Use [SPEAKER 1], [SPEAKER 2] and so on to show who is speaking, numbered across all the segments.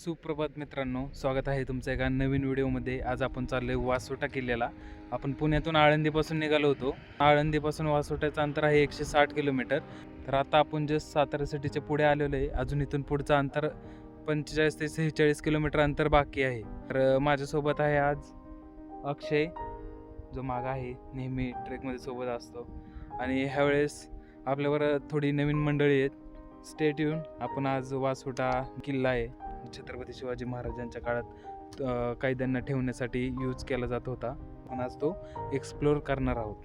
[SPEAKER 1] सुप्रभात मित्रांनो स्वागत आहे तुमचं एका नवीन व्हिडिओमध्ये. आज आपण चाललो आहे वासोटा किल्ल्याला. आपण पुण्यातून आळंदीपासून निघालो होतो. आळंदीपासून वासोट्याचं अंतर आहे एकशे साठ किलोमीटर. तर आता आपण जस्ट सातारा सिटीच्या पुढे आलेलो आहे अजून इथून पुढचं अंतर पंचेचाळीस ते सेहेचाळीस किलोमीटर अंतर बाकी आहे. तर माझ्यासोबत आहे आज अक्षय जो मागा आहे नेहमी ट्रेकमध्ये सोबत असतो. आणि ह्यावेळेस आपल्यावर थोडी नवीन मंडळी आहेत. स्टेट येऊन आपण आज वासोटा किल्ला आहे. छत्रपती शिवाजी महाराजांच्या काळात कायद्यांना कैद्यांना ठेवण्यासाठी यूज केला जात होता. पण आज तो एक्सप्लोर करणार आहोत.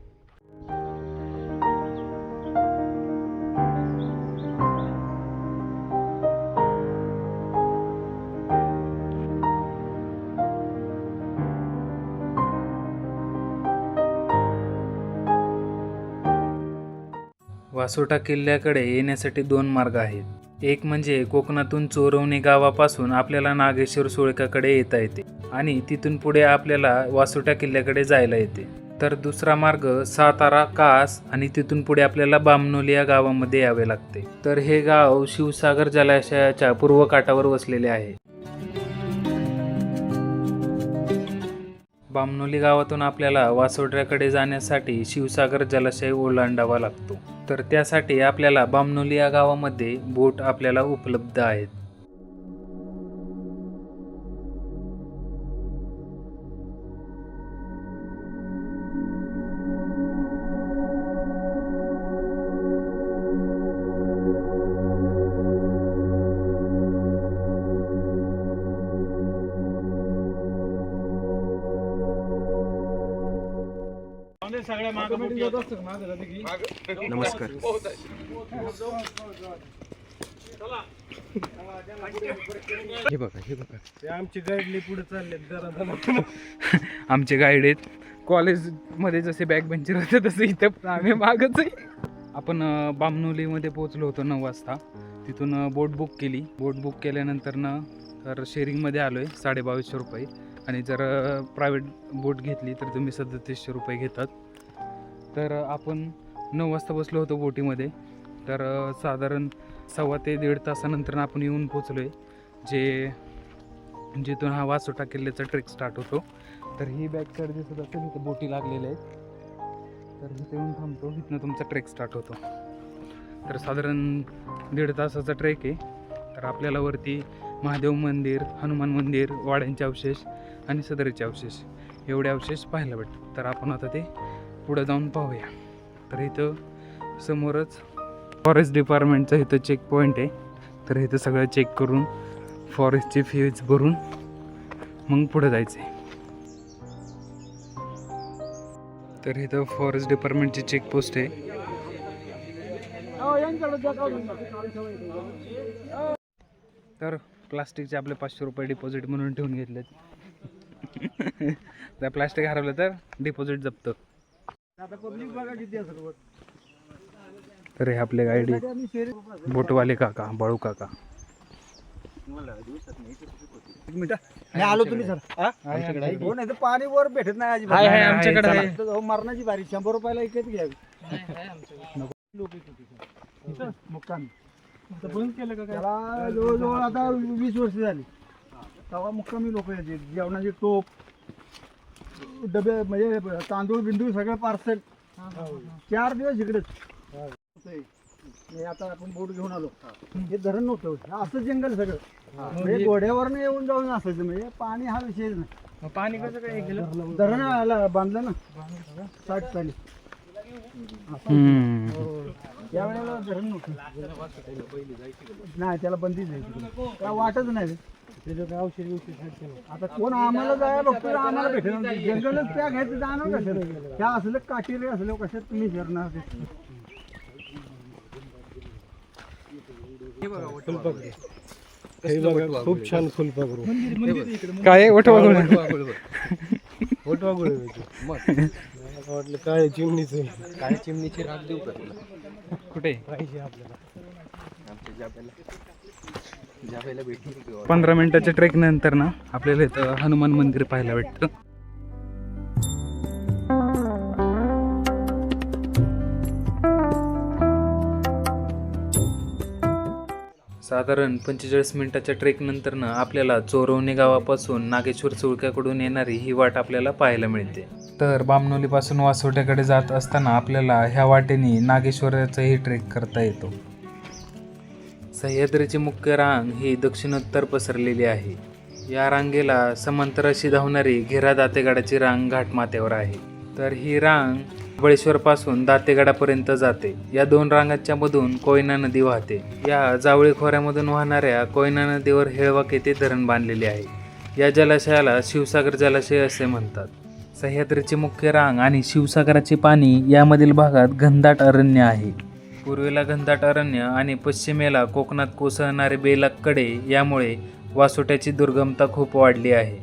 [SPEAKER 1] वासोटा किल्ल्याकडे येण्यासाठी दोन मार्ग आहेत. एक म्हणजे कोकणातून चोरवणे गावापासून आपल्याला नागेश्वर सुळकाकडे येता येते आणि तिथून पुढे आपल्याला वासोटा किल्ल्याकडे जायला येते. तर दुसरा मार्ग सातारा कास आणि तिथून पुढे आपल्याला बामनोली या गावामध्ये यावे लागते. तर हे गाव शिवसागर जलाशयाच्या पूर्व काठावर वसलेले आहे. बामनोली गावातून आपल्याला वासोड्याकडे जाण्यासाठी शिवसागर जलाशय ओलांडावा लागतो. तर त्यासाठी आपल्याला बामनोली या गावामध्ये बोट आपल्याला उपलब्ध आहेत.
[SPEAKER 2] नमस्कार. हे बघा हे बघा.
[SPEAKER 3] ते आमची गाईडली पुढे चालले
[SPEAKER 1] आमचे गाईड आहेत कॉलेजमध्ये जसे बॅक बेंचर होते तसे इथं पण आम्ही मागच आहे. आपण बामनोलीमध्ये पोहोचलो होतो नऊ वाजता. तिथून बोट बुक केली. बोट बुक केल्यानंतर ना तर शेअरिंगमध्ये आलो आहे साडेबावीसशे रुपये. आणि जर प्रायव्हेट बोट घेतली तर तुम्ही सदतीसशे रुपये घेतात. तर आपण नऊ वाजता बसलो होतो बोटीमध्ये. तर साधारण सव्वा ते दीड तासानंतर आपण येऊन पोचलो आहे जे जिथून हा वासोटा किल्ल्याचा ट्रेक स्टार्ट होतो. तर ही बॅक साईड दिसत असेल इथं बोटी लागलेल्या आहेत. तर इथे येऊन थांबतो इथनं तुमचा ट्रेक स्टार्ट होतो. तर साधारण दीड तासाचा ट्रेक आहे. तर आपल्याला वरती महादेव मंदिर हनुमान मंदिर वाड्यांचे अवशेष आणि सदरीचे अवशेष एवढे अवशेष पाहायला भेटतात. तर आपण आता ते पुढं जाऊन पाहूया. तर इथं समोरच फॉरेस्ट डिपार्टमेंटचं इथं चेक पॉईंट आहे. तर इथं सगळं चेक करून फॉरेस्टची फीज भरून मग पुढे जायचं आहे तर इथं फॉरेस्ट डिपार्टमेंटची चेकपोस्ट आहे. तर प्लास्टिकचे आपले पाचशे रुपये डिपॉझिट म्हणून ठेवून घेतलेत. त्या प्लास्टिक हरवलं तर डिपॉझिट जपतं. तर हे आपले गाईड बोटवाले काका बाळू काका.
[SPEAKER 3] एक मिनिट. नाही आलो तुम्ही सर. हा? पाणी वर भेटत नाही
[SPEAKER 1] आमच्याकडे
[SPEAKER 3] मरणाची बारी शंभर रुपयाला एकच घ्यावी मुक्कामी. बंद केलं का त्याला जवळजवळ आता वीस वर्ष झाली. तेव्हा मुक्कामी लोक यायचे जेवणाचे टोप डबे म्हणजे तांदूळ बिंदूळ सगळं पार्सल चार दिवस इकडेच. हे. आता आपण बोट घेऊन आलो. हे. धरण नव्हतं. हे असं जंगल सगळं. म्हणजे घोड्यावरनं येऊन जाऊन असायचं. म्हणजे पाणी हा विषयच नाही.
[SPEAKER 1] पाणी कसं काय गेलं
[SPEAKER 3] धरण आला बांधलं ना. साठ साली त्या वेळेला धरण नव्हतं. नाही त्याला तिकडे. काय वाटच नाही. औषध औषध आता कोण आम्हाला जायला बघतो तर आम्हाला भेटेल. नाही. जंगलच त्या घ्यायचं जाणार कसं? त्या असलं असलं कशात तुम्ही ते
[SPEAKER 2] खूप छान फुलपाखरू.
[SPEAKER 1] काय
[SPEAKER 2] वाटलं काय चिमणीच काय चिमणीची राग देऊ का तुला?
[SPEAKER 1] कुठे?
[SPEAKER 2] पाहिजे आपल्याला. आमच्या जाब्याला
[SPEAKER 1] पंधरा मिनिटाच्या ट्रेक नंतर ना आपल्याला इथं हनुमान मंदिर पाहायला भेटतं. साधारण पंचेचाळीस मिनिटाच्या ना आपल्याला चोरवणे गावापासून नागेश्वर चुळक्याकडून येणारी ही वाट आपल्याला पाहायला मिळते. तर बामनोलीपासून वासोट्याकडे जात असताना आपल्याला ह्या वाटेने नागेश्वराचाही ट्रेक करता येतो. सह्याद्रीची मुख्य रांग ही दक्षिणोत्तर पसरलेली आहे. या रांगेला समांतर अशी धावणारी घेरा दातेगडाची रांग घाटमाथ्यावर आहे. तर ही रांग बळेश्वरपासून दातेगडापर्यंत जाते. या दोन रांगांच्या मधून कोयना नदी वाहते. या जावळी खोऱ्यामधून वाहणाऱ्या कोयना नदीवर हेळवाक येथे धरण बांधलेले आहे. या जलाशयाला शिवसागर जलाशय असे म्हणतात. सह्याद्रीची मुख्य रांग आणि शिवसागराचे पाणी यामधील भागात घनदाट अरण्य आहे. पूर्वेला घनदाट अरण्य आणि पश्चिमेला कोकणात कोसळणारे बेलाकडे यामुळे वासोट्याची दुर्गमता खूप वाढली आहे.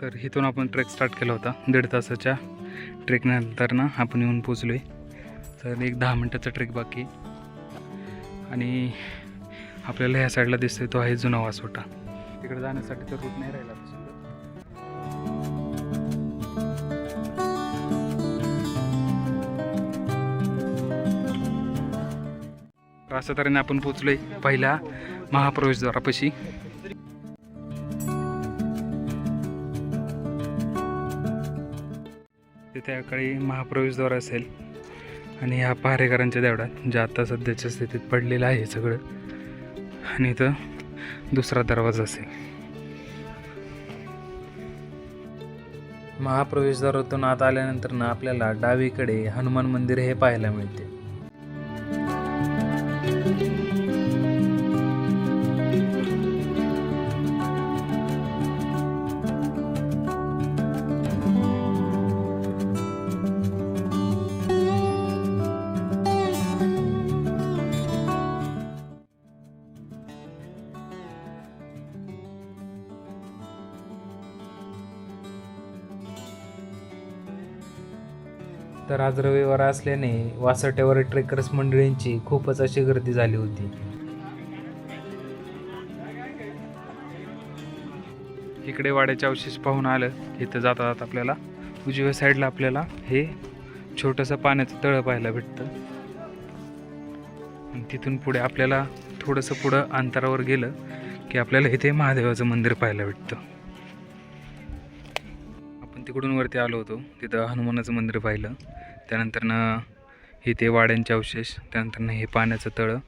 [SPEAKER 1] तर इथून आपण ट्रेक स्टार्ट केला होता. दीड तासाच्या ट्रेकनंतर ना आपण येऊन पोचलो आहे तर एक दहा मिनटाचा ट्रेक बाकी आणि आपल्याला ह्या साईडला दिसतोय तो आहे जुना वासोटा. तिकडे जाण्यासाठी तर रूट नाही राहिला आता तर अशा तऱ्हेने आपण पोचलोय पहिल्या महाप्रवेशद्वारापाशी. तिथे काही महाप्रवेशद्वार असेल. आणि ह्या पहारेकरांच्या देवडात जे आता सध्याच्या स्थितीत पडलेलं आहे सगळं. आणि इथं दुसरा दरवाजा असेल. महाप्रवेशद्वारातून आत आल्यानंतर ना आपल्याला डावीकडे हनुमान मंदिर हे पाहायला मिळते. तर आज रविवार असल्याने वासट्यावर ट्रेकर्स मंडळींची खूपच अशी गर्दी झाली होती. इकडे वाड्याचे अवशेष पाहून आलं इथं जाता जात आपल्याला उजव्या साईडला आपल्याला हे छोटंसं पाण्याचं तळं पाहायला भेटतं. तिथून पुढे आपल्याला थोडंसं पुढं अंतरावर गेलं की आपल्याला इथे महादेवाचं मंदिर पाहायला भेटतं. तिकडून वरती आलो होतो. तिथं हनुमानाचं मंदिर पाहिलं. त्यानंतरनं इथे वाड्यांचे अवशेष त्यानंतरनं हे पाण्याचं तळं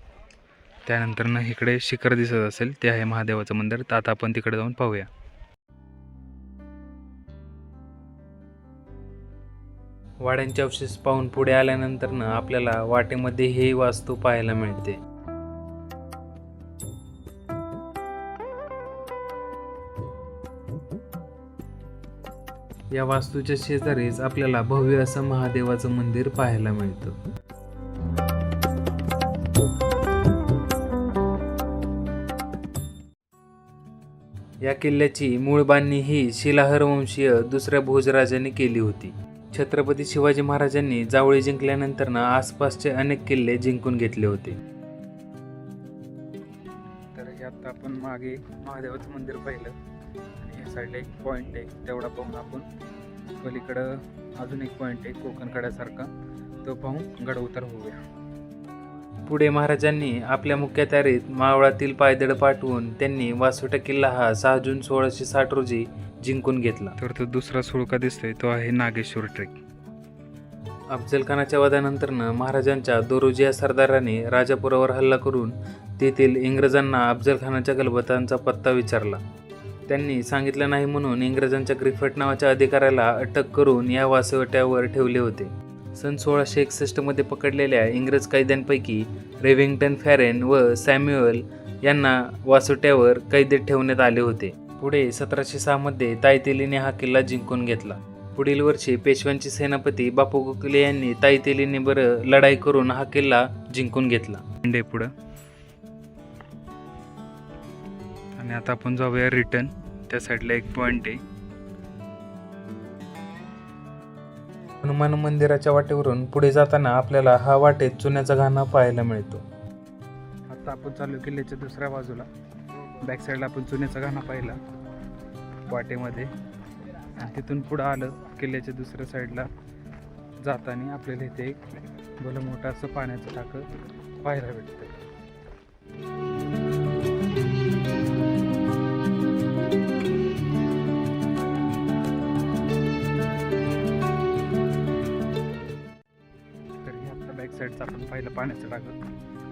[SPEAKER 1] त्यानंतरनं इकडे शिखर दिसत असेल ते आहे महादेवाचं मंदिर. तर आता आपण तिकडे जाऊन पाहूया. वाड्यांचे अवशेष पाहून पुढे आल्यानंतरनं आपल्याला वाटेमध्ये हे वास्तू पाहायला मिळते. या वास्तूच्या शेजारीच आपल्याला भव्य असं महादेवाचं मंदिर पाहायला मिळतं. या किल्ल्याची मूळ बांधणी ही शिलाहर वंशीय दुसऱ्या भोजराजाने केली होती. छत्रपती शिवाजी महाराजांनी जावळी जिंकल्यानंतर ना आसपासचे अनेक किल्ले जिंकून घेतले होते. तर हे आता आपण मागे महादेवाचं मंदिर पाहिलं. साईडला एक पॉईंट आहे तेवढा पाहून आपण. पलीकडं अजून एक पॉईंट आहे कोकण कड्यासारखा. तो पाहून गड उतार होऊया. पुढे महाराजांनी आपल्या मुख्य तयारीत मावळातील पायदळ पाठवून त्यांनी वासोटा किल्ला हा सहा जून सोळाशे साठ रोजी जिंकून घेतला. तर तो दुसरा सुळका दिसतोय तो आहे नागेश्वर ट्रेक. अफजल खानाच्या वधानंतरनं महाराजांच्या दोरोजी या सरदाराने राजापुरावर हल्ला करून तेथील इंग्रजांना अफजल खानाच्या गलबतांचा पत्ता विचारला. त्यांनी सांगितलं नाही म्हणून इंग्रजांच्या ग्रिफट नावाच्या अधिकाऱ्याला अटक करून या वासवट्यावर ठेवले होते. सन सोळाशे एकसष्टमध्ये पकडलेल्या इंग्रज कैद्यांपैकी रेव्हिंग्टन फॅरेन व सॅम्युअल यांना वासोट्यावर कैदेत ठेवण्यात आले होते. पुढे सतराशे सहामध्ये तायतेलीने हा किल्ला जिंकून घेतला. पुढील वर्षी पेशव्यांचे सेनापती बापू गोखले यांनी तायतेलीने बरं लढाई करून हा किल्ला जिंकून घेतला. पुढं. आणि आता आपण जाऊया रिटर्न. त्या साईडला एक पॉईंट आहे. हनुमान मंदिराच्या वाटेवरून पुढे जाताना आपल्याला हा वाटेत चुन्याचा घाणा पाहायला मिळतो. आता आपण चालू किल्ल्याच्या दुसऱ्या बाजूला. बॅक साईडला आपण चुन्याचा गाणा पाहिला. वाटेमध्ये. आणि तिथून पुढं आलं किल्ल्याच्या दुसऱ्या साईडला जाताना आपल्याला इथे एक भलं मोठं असं पाण्याचं टाकं पाहायला भेटतं. साईडचं आपण पाहिलं पाण्याचं टाकं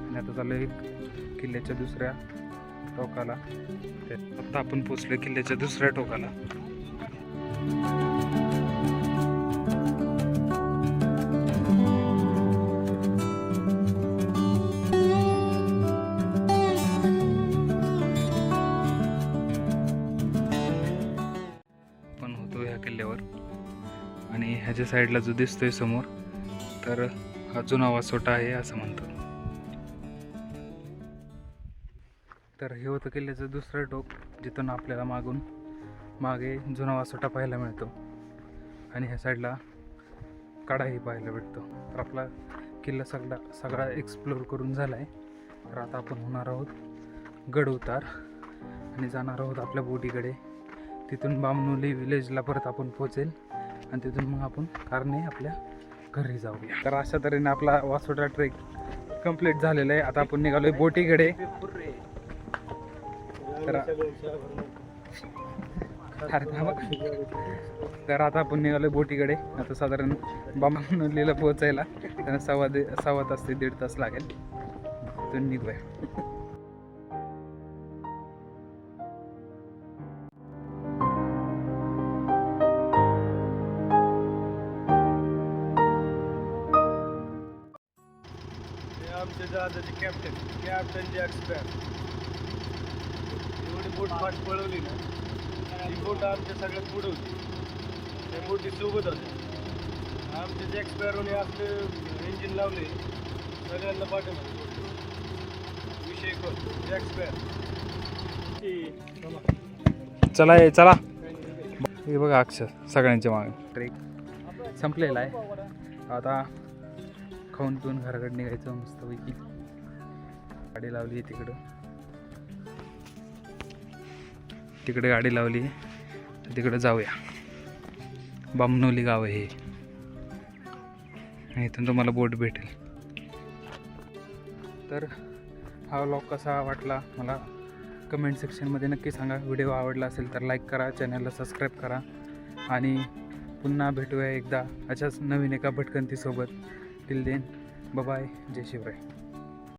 [SPEAKER 1] आणि आता चालू एक किल्ल्याच्या दुसऱ्या टोकाला. आता आपण पोचलो किल्ल्याच्या दुसऱ्या टोकाला. पण होतो ह्या किल्ल्यावर. आणि ह्याच्या साईडला जो दिसतोय समोर तर हा जुना वासोटा आहे असं म्हणतो तर हे होतं किल्ल्याचं दुसरं टोक जिथून आपल्याला मागून मागे जुना वासोटा पाहायला मिळतो. आणि ह्या साईडला कडाही पाहायला भेटतो. तर आपला किल्ला सगळा सगळा एक्सप्लोर करून झाला आहे तर आता आपण होणार आहोत गड उतार आणि जाणार आहोत आपल्या बोटीकडे. तिथून बामनोली विलेजला परत आपण पोचेल आणि तिथून मग आपण कारणे आपल्या घरी जाऊया. तर अशा तऱ्हेने आपला वासोटा ट्रेक कंप्लीट झालेला आहे. आता आपण निघालोय बोटीकडे. तर तर आता आपण निघालोय बोटीकडे. आता साधारण बामनोलीला पोहोचायला. त्यांना सव्वा दे सव्वा तास ते दीड तास लागेल. तर निघूया.
[SPEAKER 3] जहाजाचे कॅप्टन कॅप्टन जॅक स्पॅर एवढी बोट फास्ट पळवली ना ही बोट आमच्या सगळ्यात पुढे होती. त्या बोटी सोबत होत्या. आमच्या जॅक स्पॅरोने आपले इंजिन लावले. सगळ्यांना पाठवलं. विषय कोण? जॅक स्पॅर
[SPEAKER 1] चला ये चला. हे बघा अक्षर सगळ्यांच्या मागे. ट्रेक संपलेला आहे. आता खाऊन पिऊन घराकडे निघायचं मस्तपैकी. गाडी लावली आहे तिकडं. तिकडे गाडी लावली आहे. तिकडं जाऊया. बामनोली गाव आहे हे. इथून तुम्हाला बोट भेटेल. तर हा व्लॉग कसा वाटला मला कमेंट सेक्शनमध्ये नक्की सांगा. व्हिडिओ आवडला असेल तर लाईक करा चॅनलला सबस्क्राईब करा. आणि पुन्हा भेटूया एकदा अशाच नवीन एका भटकंतीसोबत. टिल देन बाय जय शिवराय.